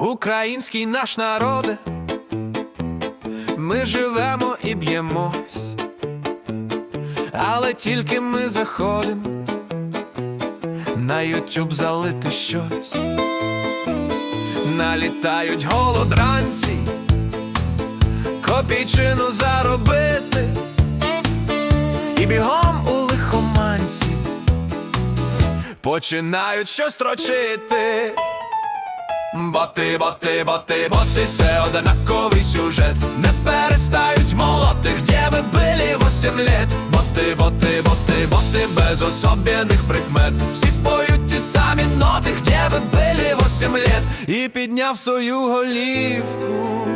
Український наш народе, ми живемо і б'ємось, але тільки ми заходимо. На Ютуб залити щось, налітають голодранці, копійчину заробити. І бігом у лихоманці. Починають щось строчити. Боти, боти, боти, боти, це однаковий сюжет. Не перестають молоти, где ви були восемь лет. Боти, боти, боти, боти, без особенних прикмет. Всі поють ті самі ноти, где ви були восемь лет. І підняв свою голівку.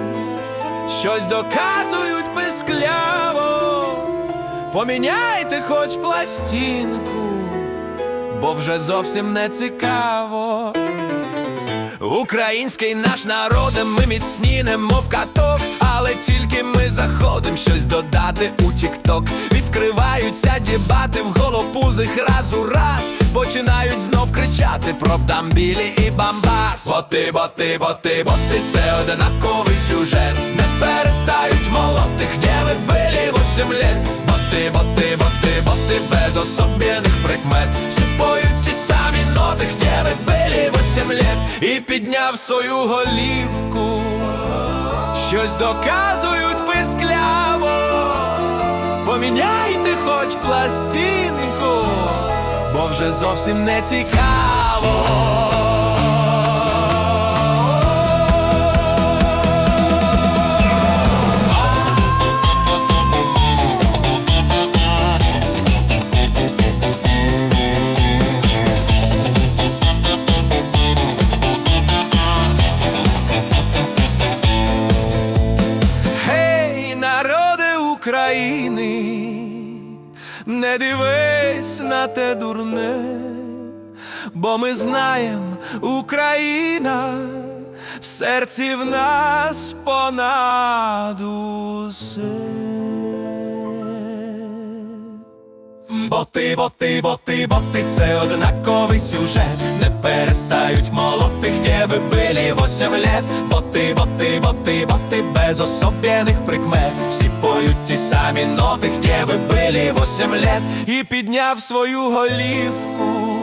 Щось доказують пискляво. Поміняйте хоч пластинку, бо вже зовсім не цікаво. Український наш народе, ми міцні, немов каток, але тільки ми заходим щось додати у тік-ток. Відкриваються дібати в голопузих раз у раз. Починають знов кричати про бдамбілі і бамбас. Боти, боти, боти, боти, це однаковий сюжет. Не перестають молоти, де І підняв свою голівку. Щось доказують пискляво. Поміняйте хоч пластинку, бо вже зовсім не цікаво. Не дивись на те дурне, бо ми знаєм, Україна в серці в нас понад усе. Боти, боти, боти, боти, це однаковий сюжет. Не перестають молоти, де ви були восемь лет. Боти, боти, боти, боти, без особенних прикмет. Всі поють ті самі ноти, де ви восемь лет. І підняв свою голівку.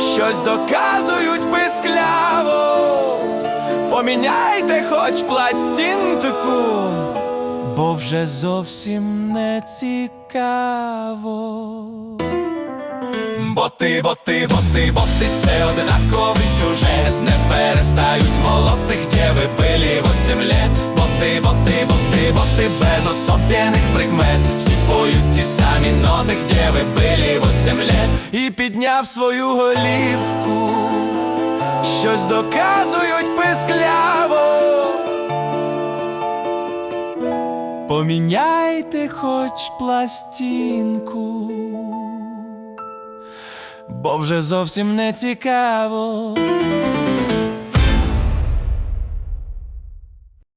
Щось доказують пискляво. Поміняйте хоч пластинку бо вже зовсім не цікаво. Боти, боти, боти, боти, це однаковий сюжет. Не перестають молоти, де ви були восемь лет. Боти, боти, боти, боти, без особенних прикмет. Всі поють ті самі ноти, де ви були восемь лет. І підняв свою голівку. Щось доказують пискляво. Поміняйте хоч пластинку, бо вже зовсім не цікаво.